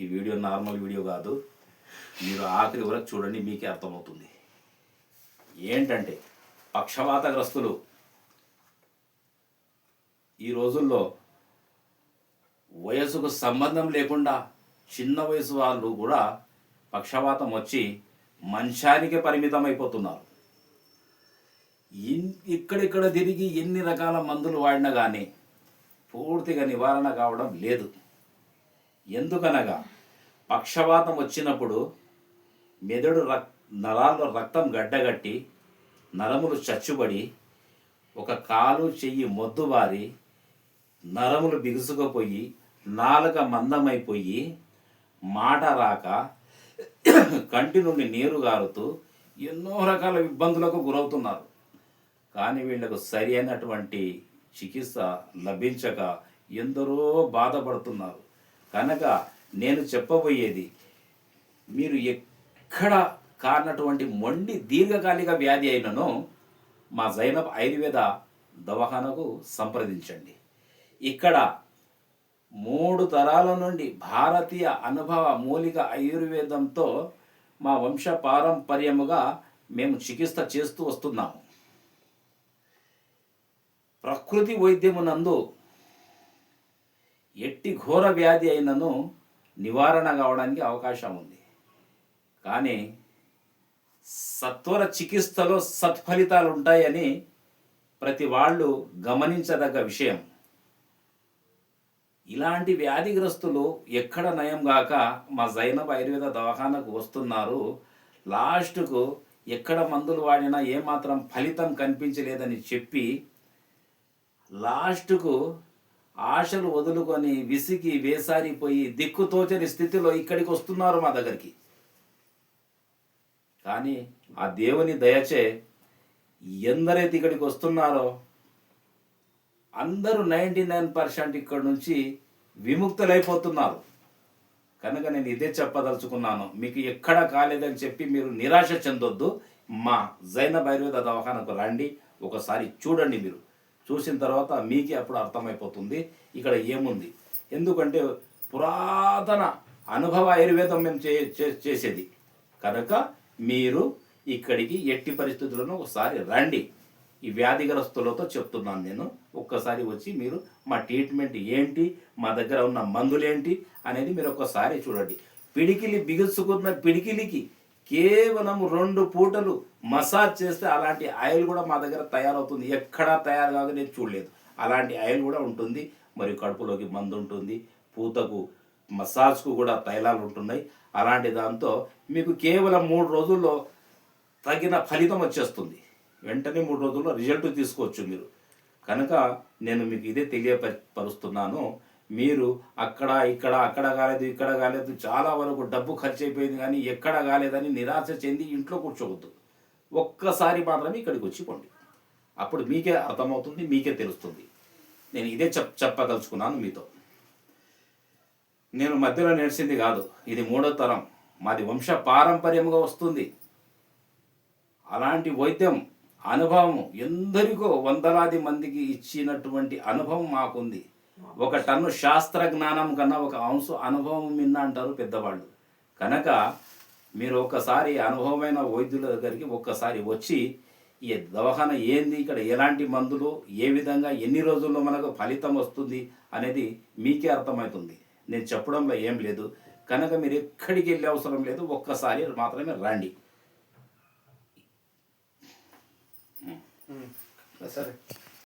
ఈ video normal video కాదు. మీరు ఆఖరి వరకు చూడండి మీకే అర్థమవుతుంది. ఏంటంటే పక్షవాతగ్రస్తులు ఈ రోజుల్లో వయసుకు సంబంధం లేకుండా చిన్న వయసు వాళ్ళు కూడా పక్షవాతం వచ్చి మంచానికే పరిమితం అయిపోతున్నారు ఇన్- ఇక్కడిక్కడ తిరిగి ఎన్ని రకాల మందులు వాడినా కానీ పూర్తిగా నివారణ కావడం లేదు. ఎందుకనగా పక్షవాతం వచ్చినప్పుడు మెదడు రక్ నరాల్లో రక్తం గడ్డగట్టి నరములు చచ్చుబడి ఒక కాలు చెయ్యి మొద్దుబారి నరములు బిగుసుకుపోయి నాలుక మందమైపోయి మాట రాక కంటి నుండి నీరు గారుతూ ఎన్నో రకాల ఇబ్బందులకు గురవుతున్నారు. కానీ వీళ్ళకు సరి అయినటువంటి చికిత్స లభించక ఎందరో బాధపడుతున్నారు. కనుక నేను చెప్పబోయేది మీరు ఎక్కడ కానటువంటి మొండి దీర్ఘకాలిక వ్యాధి అయినను మా జైనబ్ ఆయుర్వేద దవాఖానకు సంప్రదించండి. ఇక్కడ మూడు తరాల నుండి భారతీయ అనుభవ మూలిక ఆయుర్వేదంతో మా వంశ పారంపర్యముగా మేము చికిత్స చేస్తూ వస్తున్నాము. ప్రకృతి వైద్యమునందు ఎట్టి ఘోర వ్యాధి అయినను నివారణ కావడానికి అవకాశం ఉంది. కానీ సత్వర చికిత్సలో సత్ఫలితాలు ఉంటాయని ప్రతి వాళ్ళు గమనించదగ్గ విషయం. ఇలాంటి వ్యాధిగ్రస్తులు ఎక్కడ నయం గాక మా జైనబ్ ఆయుర్వేద దవాఖానకు వస్తున్నారు. లాస్ట్కు ఎక్కడ మందులు వాడినా ఏమాత్రం ఫలితం కనిపించలేదని చెప్పి లాస్ట్కు ఆశలు వదులుకొని విసిగి వేసారిపోయి దిక్కుతోచని స్థితిలో ఇక్కడికి వస్తున్నారు మా దగ్గరికి. కానీ ఆ దేవుని దయచే ఎందరైతే ఇక్కడికి వస్తున్నారో అందరూ నైంటీ నైన్ పర్సెంట్ ఇక్కడ నుంచి విముక్తులైపోతున్నారు. కనుక నేను ఇదే చెప్పదలుచుకున్నాను. మీకు ఎక్కడ కాలేదని చెప్పి మీరు నిరాశ చెందొద్దు. మా జైన భైరవేద దవాఖానకు రండి. ఒకసారి చూడండి మీరు. చూసిన తర్వాత మీకే అప్పుడు అర్థమైపోతుంది. ఇక్కడ ఏముంది? ఎందుకంటే పురాతన అనుభవ ఆయుర్వేదం మేము చే చే- చేసేది. కనుక మీరు ఇక్కడికి ఎట్టి పరిస్థితులను ఒకసారి రండి. ఈ వ్యాధిగ్రస్తులతో చెప్తున్నాను నేను. ఒక్కసారి వచ్చి మీరు మా ట్రీట్మెంట్ ఏంటి? మా దగ్గర ఉన్న మందులేంటి? అనేది మీరు ఒక్కసారి చూడండి. పిడికిలి బిగుసుకున్న పిడికిలికి కేవలం రెండు పూటలు మసాజ్ చేస్తే అలాంటి ఆయిల్ కూడా మా దగ్గర తయారవుతుంది. ఎక్కడా తయారు కాదు నేను చూడలేదు. అలాంటి ఆయిల్ కూడా ఉంటుంది. మరియు కడుపులోకి మందు ఉంటుంది. పూతకు మసాజ్కు కూడా తైలాలు ఉంటున్నాయి. అలాంటి దాంతో మీకు కేవలం మూడు రోజుల్లో తగిన ఫలితం వచ్చేస్తుంది. వెంటనే మూడు రోజుల్లో రిజల్ట్ తీసుకోవచ్చు మీరు. కనుక నేను మీకు ఇదే తెలియపరుస్తున్నాను మీరు అక్కడ ఇక్కడ అక్కడ కాలేదు ఇక్కడ కాలేదు చాలా వరకు డబ్బు ఖర్చు అయిపోయింది కానీ ఎక్కడ కాలేదని నిరాశ చెంది ఇంట్లో కూర్చోవద్దు. ఒక్కసారి మాత్రమే ఇక్కడికి వచ్చిపోండి అప్పుడు మీకే అర్థమవుతుంది మీకే తెలుస్తుంది. నేను ఇదే చెప్ చెప్పదలుచుకున్నాను మీతో. నేను మధ్యలో నేర్చింది కాదు ఇది మూడో తరం. మాది వంశ పారంపర్యంగా వస్తుంది. అలాంటి వైద్యం అనుభవం ఎందరికో వందలాది మందికి ఇచ్చినటువంటి అనుభవం మాకుంది. ఒక టన్ను శాస్త్ర జ్ఞానం కన్నా ఒక అంశ అనుభవం మిన్న అంటారు పెద్దవాళ్ళు. కనుక మీరు ఒక్కసారి అనుభవమైన వైద్యుల దగ్గరికి ఒక్కసారి వచ్చి ఈ దవాఖాన ఏంది ఇక్కడ ఎలాంటి మందులు ఏ విధంగా ఎన్ని రోజుల్లో మనకు ఫలితం వస్తుంది అనేది మీకే అర్థమవుతుంది. నేను చెప్పడంలో ఏం లేదు. కనుక మీరు ఎక్కడికి వెళ్ళే అవసరం లేదు ఒక్కసారి మాత్రమే రండి. సరే.